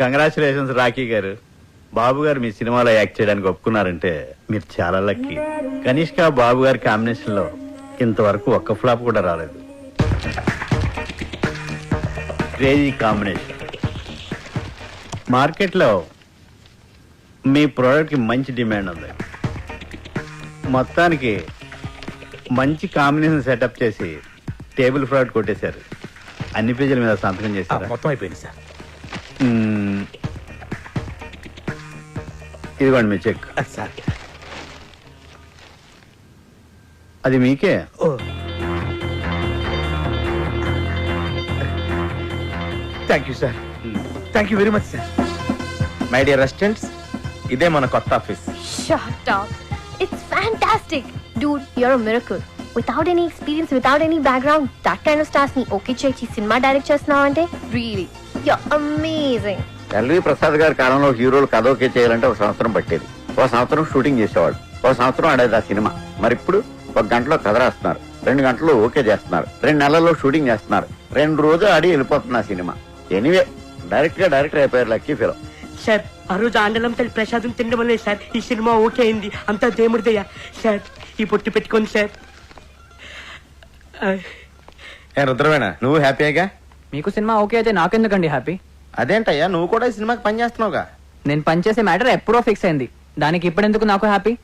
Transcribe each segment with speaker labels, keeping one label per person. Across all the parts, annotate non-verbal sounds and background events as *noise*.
Speaker 1: Congratulations Rakhi గారు. బాబు గారు మీ సినిమాలో యాక్ట్ చేయడానికి ఒప్పుకున్నారంటే మీరు చాలా లక్కీ. కనిష్క బాబు గారి కాంబినేషన్లో ఇంతవరకు ఒక్క ఫ్లాప్ కూడా రాలేదు. క్రేజీ కాంబినేషన్ మార్కెట్లో మీ ప్రోడక్ట్కి మంచి డిమాండ్ ఉంది. మొత్తానికి మంచి కాంబినేషన్ సెటప్ చేసి టేబుల్ ఫ్రాడ్ కొట్టేశారు. అన్ని పేజీల మీద సంతకం చేశారు?
Speaker 2: మొత్తం అయిపోయింది సార్.
Speaker 1: ఇదిగోండి మీ చెక్
Speaker 2: సార్
Speaker 1: అది మీకే
Speaker 2: thank you sir thank you very much sir
Speaker 3: my dear residents ఇదే మన కొత్త office
Speaker 4: up. It's fantastic. Dude, you're a miracle. Without any experience, without any background, that kind of stars ని okay చేసి cinema direct చేస్తున్నావు అంటే really you're amazing.
Speaker 1: LV Prasad గారి కాలంలో హీరోలు కథ ఓకే చేయాలంటే ఒక సంవత్సరం పట్టేది. ఒక సంవత్సరం షూటింగ్ చేసేవాడు ఒక సంవత్సరం ఆడేది ఆ సినిమా. మరి ఇప్పుడు ఒక గంటలో కథ రాస్తున్నారు. రెండు గంటల్లో ఓకే చేస్తున్నారు. రెండు నెలల్లో షూటింగ్ చేస్తున్నారు. రెండు రోజులు ఆడి వెళ్ళిపోతుంది ఆ సినిమా. ఎనీవే డైరెక్ట్గా డైరెక్టర్ అయిపోయారు లక్కీ ఫిలం.
Speaker 5: సార్ ఆ రోజు ఆండలం తల్లి ప్రసాదం తినడం వల్లే సార్ ఈ సినిమా ఓకే అయింది. అంతా దేవుడిదయ్యా. సార్ ఈ పొట్టు పెట్టుకోండి సార్.
Speaker 3: ఏ రుద్రవేణ నువ్వు హ్యాపీగా
Speaker 6: మీకు సినిమా ఓకే అయితే నాకెందుకండి హ్యాపీ?
Speaker 3: అదేంటయ్యా నువ్వు కూడా ఈ సినిమాకి పని చేస్తున్నావుగా?
Speaker 6: నేను పనిచేసే మ్యాటర్ ఎప్పుడో ఫిక్స్ అయింది. దానికి ఇప్పుడెందుకు నాకు హ్యాపీ?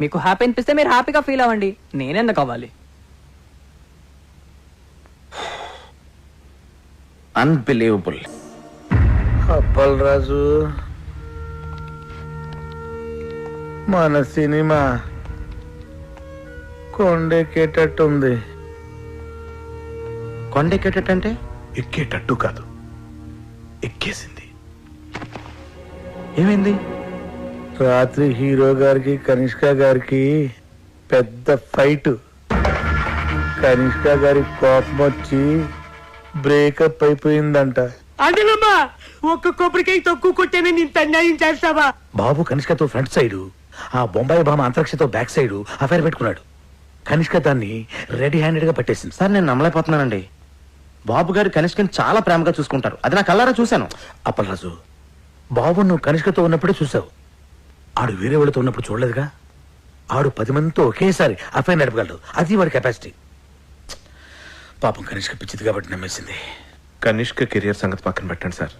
Speaker 6: మీకు హ్యాపీ అనిపిస్తే మీరు హ్యాపీగా ఫీల్ అవ్వండి. నేనెందుకు అవ్వాలి?
Speaker 3: అన్బిలీవబుల్
Speaker 2: అప్పలరాజు మన సినిమా కొండెక్కేటట్టుంది.
Speaker 3: కొండెక్కేటంటే
Speaker 2: ఎక్కేటట్టు కాదు. ఎక్కేసింది.
Speaker 3: ఏమైంది?
Speaker 2: రాత్రి హీరో గారికి కనిష్క గారికి పెద్ద ఫైట్. కనిష్క గారి కోపం వచ్చి బ్రేకప్ అయిపోయిందంట.
Speaker 5: ఒక్క కొబ్బరికాయ తక్కువ కొట్టానని ఇంత అన్యాయం చేస్తావా?
Speaker 2: బాబు కనిష్కతో ఫ్రంట్ సైడ్ ఆ బొంబాయి బామ అంతరిక్షతో బ్యాక్ సైడ్ అఫైర్ పెట్టుకున్నాడు. కనిష్క దాన్ని రెడీ హ్యాండెడ్గా పట్టేసింది.
Speaker 3: సార్ నేను నమ్మలేకపోతున్నానండి. బాబు గారు కనిష్కని చాలా ప్రేమగా చూసుకుంటారు. అది నా కల్లారా చూశాను.
Speaker 2: అప్పలరాజు బాబు నువ్వు కనిష్కతో ఉన్నప్పుడే చూసావు ఆడు వేరే వాళ్ళతో ఉన్నప్పుడు చూడలేదుగా? ఆడు పది మందితో ఒకేసారి అఫైర్ నడపగలడు. అది వాడి కెపాసిటీ పాపం కనిష్క పిచ్చిది కాబట్టి నమ్మేసింది.
Speaker 7: కనిష్క కెరియర్ సంగతి పక్కన పెట్టండి సార్.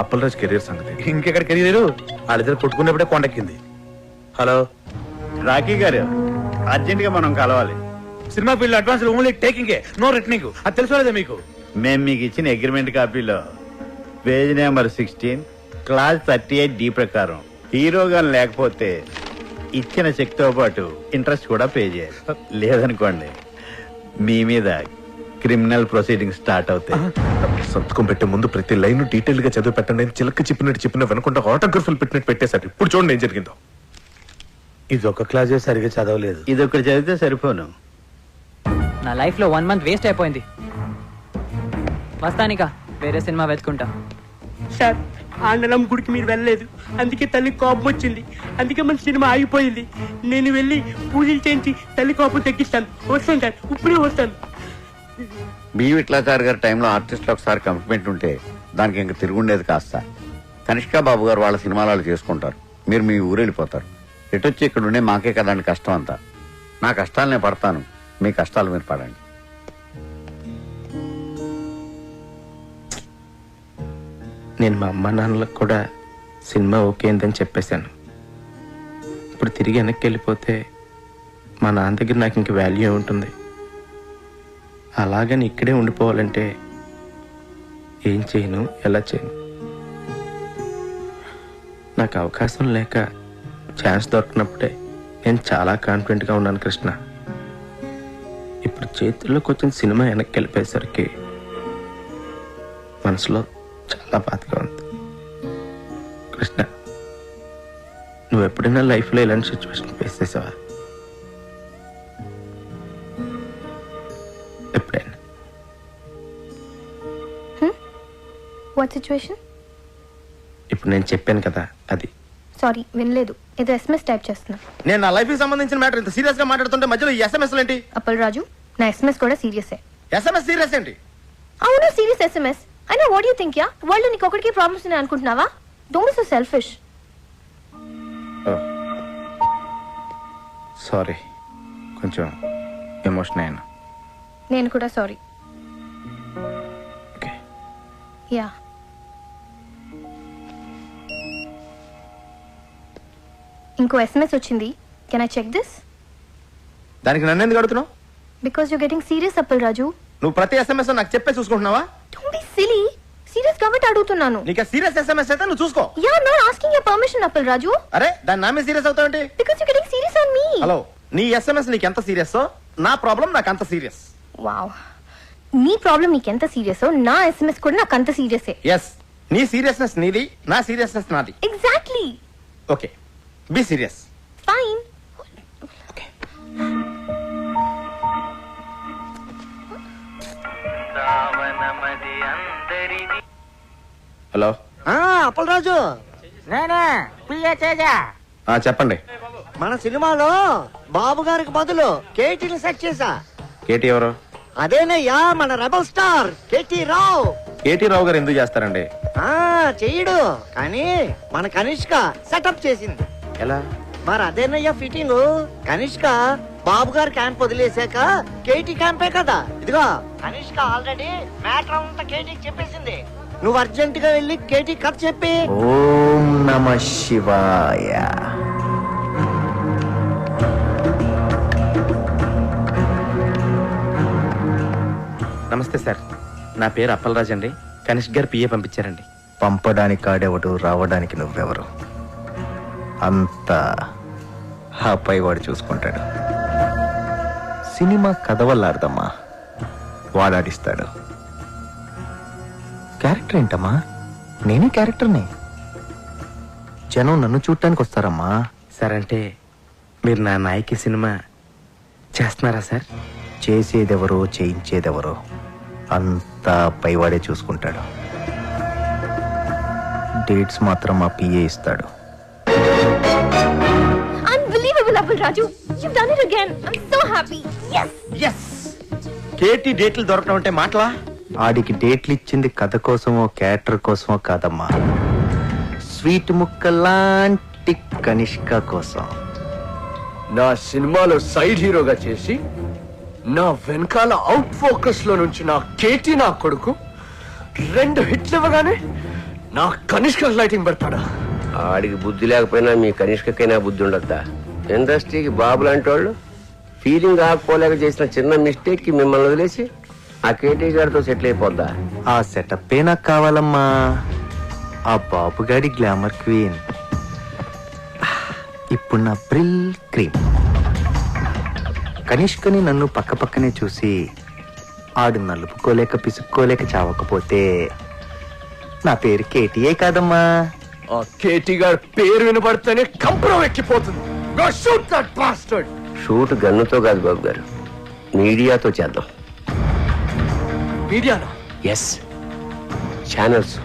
Speaker 7: అప్పలరాజ్ కెరియర్ సంగతి.
Speaker 2: ఇంకెక్కడ కెరీర్ వాళ్ళిద్దరు కొట్టుకున్నప్పుడే కొండెక్కింది హలో?
Speaker 1: రాఖీ గారు అర్జెంట్గా మనం కలవాలి.
Speaker 2: Cinema field advance only taking no returning. అది తెలుసుకోలేదా మీకు?
Speaker 1: మేము మీకు ఇచ్చిన agreement కాపీలో page number sixteen clause thirty eight D ప్రకారం హీరోగా లేకపోతే ఇచ్చిన చెక్తో పాటు ఇంట్రెస్ట్ కూడా పే చేయాలి. లేదనుకోండి మీ మీద క్రిమినల్ ప్రొసీడింగ్ స్టార్ట్ అవుతాయి.
Speaker 7: సంతకం పెట్టే ముందు ప్రతి లైన్ డీటెయిల్గా చదివి పెట్టండి. అని చిలక చెప్పినట్టు చెప్పిన వెనకుండా ఆటోగ్రఫీలు పెట్టినట్టు పెట్టేశారు. ఇప్పుడు చూడండి ఏం జరిగిందో.
Speaker 2: ఇది ఒక క్లాసే సరిగా చదవలేదు.
Speaker 1: ఇది ఒకటి చదివితే సరిపోను.
Speaker 6: నా లైఫ్లో వన్ మంత్ వేస్ట్ అయిపోయింది. వస్తానిక వేరే సినిమా వెతుకుంటా.
Speaker 5: సార్ ఆండలం గుడికి మీరు వెళ్ళలేదు. అందుకే తల్లి కోపం వచ్చింది. అందుకే మన సినిమా ఆగిపోయింది. నేను వెళ్ళి పూజలు చేయించి తల్లి కోపం తగ్గిస్తాను. వస్తాను సార్ ఇప్పుడే వస్తాను.
Speaker 1: బి విట్లాచారి గారి టైంలో ఆర్టిస్టులు ఒకసారి కమిట్మెంట్ ఉంటే దానికి ఇంక తిరుగుండేది కాస్త కనిష్కా బాబు గారు వాళ్ళ సినిమాలు వాళ్ళు చేసుకుంటారు. మీరు మీ ఊరు వెళ్ళిపోతారు. ఎటొచ్చి ఇక్కడ ఉండే మాకే కదండి కష్టం అంతా. నా కష్టాలు నేను పడతాను. మీ కష్టాలు మీరు పడండి.
Speaker 3: నేను మా అమ్మ నాన్నలకు కూడా సినిమా ఓకే అని చెప్పేశాను. ఇప్పుడు తిరిగి వెనక్కి వెళ్ళిపోతే మా నాన్న దగ్గర నాకు ఇంక వాల్యూ ఉంటుంది. అలాగని ఇక్కడే ఉండిపోవాలంటే ఏం చేయను ఎలా చేయను? నాకు అవకాశం లేక ఛాన్స్ దొరికినప్పుడే నేను చాలా కాన్ఫిడెంట్గా ఉన్నాను కృష్ణ. ఇప్పుడు చేతుల్లోకి వచ్చిన సినిమా వెనక్కి వెళ్ళిపోయేసరికి మనసులో చాలా బాధగా ఉంది. కృష్ణ నువ్వు ఎప్పుడైనా లైఫ్లో ఇలాంటి సిచ్యువేషన్ ఫేస్ చేసావా? ఎప్పుడైనా?
Speaker 4: వాట్ సిచ్యువేషన్
Speaker 3: ఇప్పుడు నేను చెప్పాను కదా అది.
Speaker 4: సారీ వినలేదు. ఏదో ఎస్ఎంఎస్ టైప్ చేస్తున్నా.
Speaker 3: నేను నా లైఫ్కి సంబంధించిన మ్యాటర్ ఇంత సీరియస్గా మాట్లాడుతుంటే మధ్యలో ఎస్ఎంఎస్ ఏంటి?
Speaker 4: అప్పల్ రాజు నా ఎస్ఎంఎస్ కూడా సీరియసే
Speaker 3: ఎస్ఎంఎస్ సీరియస్ ఏంటి?
Speaker 4: అవును సీరియస్ ఎస్ఎంఎస్ అయినా what you think your world నీకు ఒకటికి ప్రాబ్లమ్స్ ఉన్నాయి అనుకుంటున్నావా? డోంట్ సో సెల్ఫిష్
Speaker 3: సారీ కొంచెం ఎమోషన్ అయ్యాను.
Speaker 4: నేను కూడా సారీ
Speaker 3: ఓకే
Speaker 4: యా ఇంకో ఎస్ఎంఎస్ వచ్చింది. కెన్ ఐ చెక్ దిస్
Speaker 3: దానికి నన్ను ఎందుకు అడుగుతున్నావు?
Speaker 4: Because you getting serious Appal Raju
Speaker 3: నువ్వు ప్రతి ఎస్ఎంఎస్ నాకు చెప్పే చూసుకుంటున్నావా?
Speaker 4: డోంట్ బి సిలీ సీరియస్ కాబట్టి అడుగుతున్నాను.
Speaker 3: నీకు సీరియస్ ఎస్ఎంఎస్ అయితే నువ్వు చూసుకో.
Speaker 4: Yeah not asking your permission Appal Raju
Speaker 3: అరే దాని నా మీద serious అవుతావేంటి
Speaker 4: because you getting serious on me
Speaker 3: hello నీ ఎస్ఎంఎస్ నీకు ఎంత సీరియస్ నా ప్రాబ్లం నాకు అంత సీరియస్
Speaker 4: వావ్ నీ ప్రాబ్లం నీకెంత సీరియస్ నా ఎస్ఎంఎస్ కూడా నాకు అంత సీరియసే
Speaker 3: ఎస్ నీ సీరియస్నెస్ నీది నా సీరియస్నెస్ నాది.
Speaker 4: Exactly
Speaker 3: okay be serious hello.
Speaker 8: Appalaraju. నేనే పిఏ
Speaker 3: ఆ, చెప్పండి.
Speaker 8: మన సినిమాలో బాబు గారికి బదులు కేటీని సెట్ చేశా.
Speaker 3: కేటీ ఎవరు?
Speaker 8: అదేనయ్యా మన rebel star K T Rao.
Speaker 3: K T Rao garu ఎందుకు చేస్తారండి?
Speaker 8: ఆ చెయ్యడు. కానీ మన కనిష్క సెటప్ చేసింది.
Speaker 3: ఎలా?
Speaker 8: మరి అదేనయ్యా ఫిట్టింగ్? కనిష్క బాబు గారి క్యాంప్ వదిలేశాక కేటీ క్యాంపే కదా? ఇదిగో. కనిష్క ఆల్రెడీ మ్యాటర్ అంతా కేటీకి చెప్పేసింది. నువ్వు అర్జెంట్గా వెళ్ళి కేటీ కథ చెప్పి.
Speaker 3: ఓం నమ శివాయ. నమస్తే సార్. నా పేరు అప్పలరాజ్ అండి. కనిష్క్ గారు పిఏ పంపించారండి.
Speaker 9: పంపడానికి ఆడేవాడు రావడానికి నువ్వెవరు? అంతా ఆ పైవాడు చూసుకుంటాడు. సినిమా కథ వల్ల అర్థమ్మా వాడాడిస్తాడు. క్యారెక్టర్ ఏంటమ్మా? నేనే క్యారెక్టర్ని. జనం నన్ను చూడటానికి వస్తారమ్మా.
Speaker 3: సార్ అంటే మీరు నా నాయకి సినిమా చేస్తున్నారా సార్?
Speaker 9: చేసేదెవరో చేయించేదెవరో అంతా పైవాడే చూసుకుంటాడు. డేట్స్ మాత్రం మా పిఏ ఇస్తాడు.
Speaker 4: Unbelievable Raju. You done it again I'm so happy yes.
Speaker 3: Yes K T డేట్లు దొరకడం అంటే మాటలా?
Speaker 9: ఆడికి డేట్లు ఇచ్చింది కథ కోసమో క్యారెక్టర్ కోసమో కాదమ్మా. స్వీట్ ముక్క లాంటి కనిష్క కోసం.
Speaker 10: నా సినిమాలో సైడ్ హీరోగా చేసి నా వెనకాల అవుట్ ఫోకస్లో నుంచి నా కేటీ నా కొడుకు రెండు హిట్లు ఇవ్వగానే నా కనిష్క లైటింగ్ పెడతాడా?
Speaker 11: ఆడికి బుద్ధి లేకపోయినా మీ కనిష్కకైనా బుద్ధి ఉండద్దా? ఇండస్ట్రీకి బాబు లాంటి వాళ్ళు ఫీలింగ్ ఆకపోలేక చేసిన చిన్న మిస్టేక్కి మిమ్మల్ని వదిలేసి ఆ కేటీ గారితో సెటిల్ అయిపోద్దా?
Speaker 9: ఆ సెటప్ నాకు కావాలమ్మా? ఆ బాబుగాడి గ్లామర్ క్వీన్ ఇప్పుడు నా బ్రిల్ క్రీమ్ కనిష్కని నన్ను పక్క పక్కనే చూసి ఆడు నలుపుకోలేక పిసుక్కోలేక చావకపోతే నా పేరు కేటీఏ కాదమ్మా?
Speaker 10: ఆ కేటీ గారి పేరు వినబడితేనే కంపరం ఎక్కిపోతుంది.
Speaker 11: షూట్ గన్నుతో కాదు బాబు గారు మీడియాతో చేద్దాం.
Speaker 10: మీడియానా?
Speaker 11: ఎస్ ఛానల్స్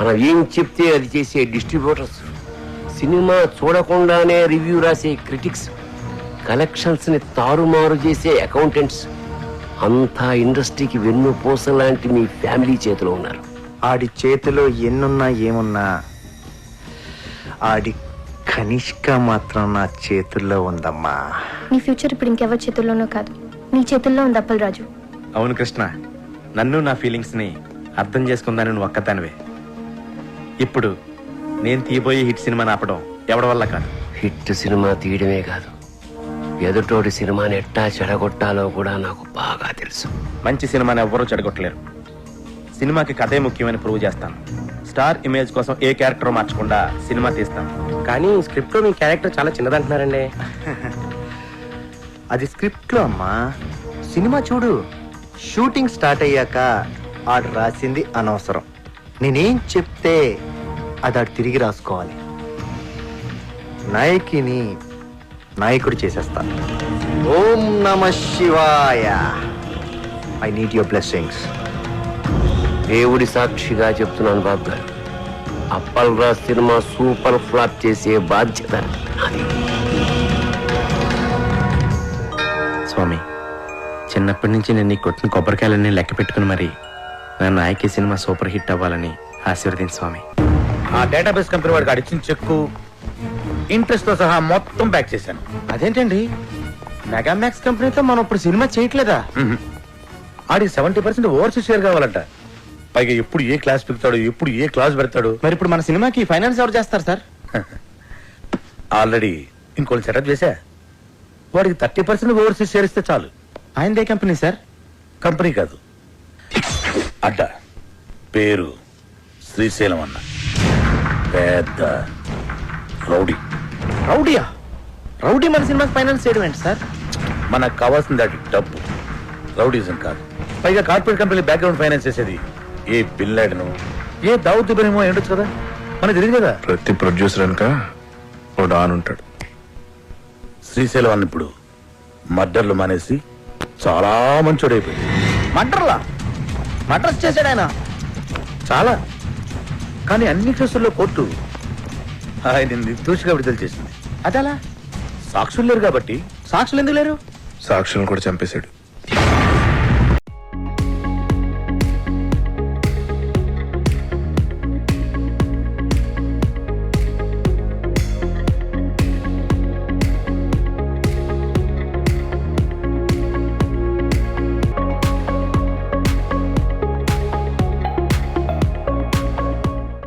Speaker 11: మనం ఏం చెప్తే అది చేసే డిస్ట్రిబ్యూటర్స్. సినిమా చూడకుండానే రివ్యూ రాసే క్రిటిక్స్. కలెక్షన్స్ని తారుమారు చేసే అకౌంటెంట్స్. అంతా ఇండస్ట్రీకి వెన్నుపూస లాంటి మీ ఫ్యామిలీ చేతిలో ఉన్నారు.
Speaker 9: ఆడి చేతిలో ఎన్నున్నా ఏమున్నా ఆడి కనిష్క మాత్రం నా చేతుల్లో ఉందమ్మా.
Speaker 4: నీ ఫ్యూచర్ ఇప్పుడు ఇంకెవరి చేతుల్లోనో కాదు. నీ చేతుల్లో ఉంది అప్పల్ రాజు.
Speaker 3: అవును కృష్ణ నన్ను నా ఫీలింగ్స్ని అర్థం చేసుకుందాని నువ్వు ఒక్కదానివే. ఇప్పుడు నేను తీయబోయే హిట్ సినిమా ఆపడం ఎవడి వల్ల కాదు?
Speaker 11: హిట్ సినిమా తీయడమే కాదు. ఎదుటోడి సినిమాని ఎట్టా చెడగొట్టాలో కూడా నాకు బాగా తెలుసు.
Speaker 3: మంచి సినిమాని ఎవ్వరూ చెడగొట్టలేరు. సినిమాకి కథే ముఖ్యమని ప్రూవ్ చేస్తాను. స్టార్ ఇమేజ్ కోసం ఏ క్యారెక్టర్ మార్చకుండా సినిమా తీస్తాను
Speaker 11: కానీ స్క్రిప్ట్లో మీ క్యారెక్టర్ చాలా చిన్నదంటున్నారండి.
Speaker 9: అది స్క్రిప్ట్లో అమ్మా. సినిమా చూడు. షూటింగ్ స్టార్ట్ అయ్యాక ఆడు రాసింది అనవసరం. నేనేం చెప్తే అది ఆడు తిరిగి రాసుకోవాలి. నాయకిని నాయకుడు చేసేస్తాను ఓం నమ శివాయ. ఐ నీడ్ యువర్ బ్లెస్సింగ్స్
Speaker 11: దేవుడి సాక్షిగా చెప్తున్నాను బాబు గారు. Appal Raj cinema super flop చేసే బాధ్యత నాది.
Speaker 3: స్వామి చిన్నప్పటి నుంచి నేను నీ కొట్టిన కొబ్బరికాయలన్నీ లెక్క పెట్టుకుని మరి నన్ను ఆಯ್ಕೆ సినిమా సూపర్ హిట్ అవ్వాలని ఆశీర్వదించు స్వామి.
Speaker 2: ఆ డేటాబేస్ కంపెనీ వాడికి అడిచిన చెక్కు ఇంట్రెస్ట్తో సహా మొత్తం బ్యాక్ చేశాను.
Speaker 3: అదేంటండి? మెగామాక్స్ కంపెనీతో మనం ఇప్పుడు సినిమా చేయట్లేదా.
Speaker 2: ఆడికి సెవెంటీ పర్సెంట్ ఓవర్సీస్ షేర్ కావాలంట. పైగా ఎప్పుడు ఏ క్లాస్ పెడతాడు ఎప్పుడు ఏ క్లాస్ పెడతాడు.
Speaker 3: మరి ఇప్పుడు మన సినిమాకి ఫైనాన్స్ ఎవరు చేస్తారు సార్? *laughs*
Speaker 2: ఆల్రెడీ ఇంకోటి సెటప్ చేశా. వాడికి థర్టీ పర్సెంట్ ఓవర్సీస్ షేర్ ఇస్తే చాలు.
Speaker 3: ఆయనదే కంపెనీ సార్?
Speaker 2: కంపెనీ కాదు. అడ్డ. పేరు శ్రీశైలం అన్న. పెద్ద రౌడీ.
Speaker 3: రౌడీయా? రౌడీ మన సినిమాకి ఫైనాన్స్ చేయడం ఏంటి సార్?
Speaker 2: మనకు కావాల్సింది అది డబ్బు. రౌడీజం కాదు. పైగా కార్పొరేట్ కంపెనీ బ్యాక్గ్రౌండ్ ఫైనాన్స్ చేసేది ఏ బిల్లాడను. ఏ దావుత్ ఇబ్రహీమో ఏంటొచ్చు కదా? మనకు తెలియదు కదా?
Speaker 7: ప్రతి ప్రొడ్యూసర్ వెనక ఓ డాన్ ఉంటాడు.
Speaker 2: శ్రీశైలం అన్న ఇప్పుడు మర్డర్లు మానేసి చాలా మంచోడైపోయింది
Speaker 3: మర్డర్లా? మర్డర్స్ చేశాడు ఆయన.
Speaker 2: చాలా. కానీ అన్ని కేసుల్లో కోర్టు ఆయన నిర్దోషిగా విడుదల చేసింది.
Speaker 3: అదలా?
Speaker 2: సాక్షులు లేరు కాబట్టి.
Speaker 3: సాక్షులు ఎందుకు లేరు?
Speaker 7: సాక్షులను కూడా చంపేశాడు.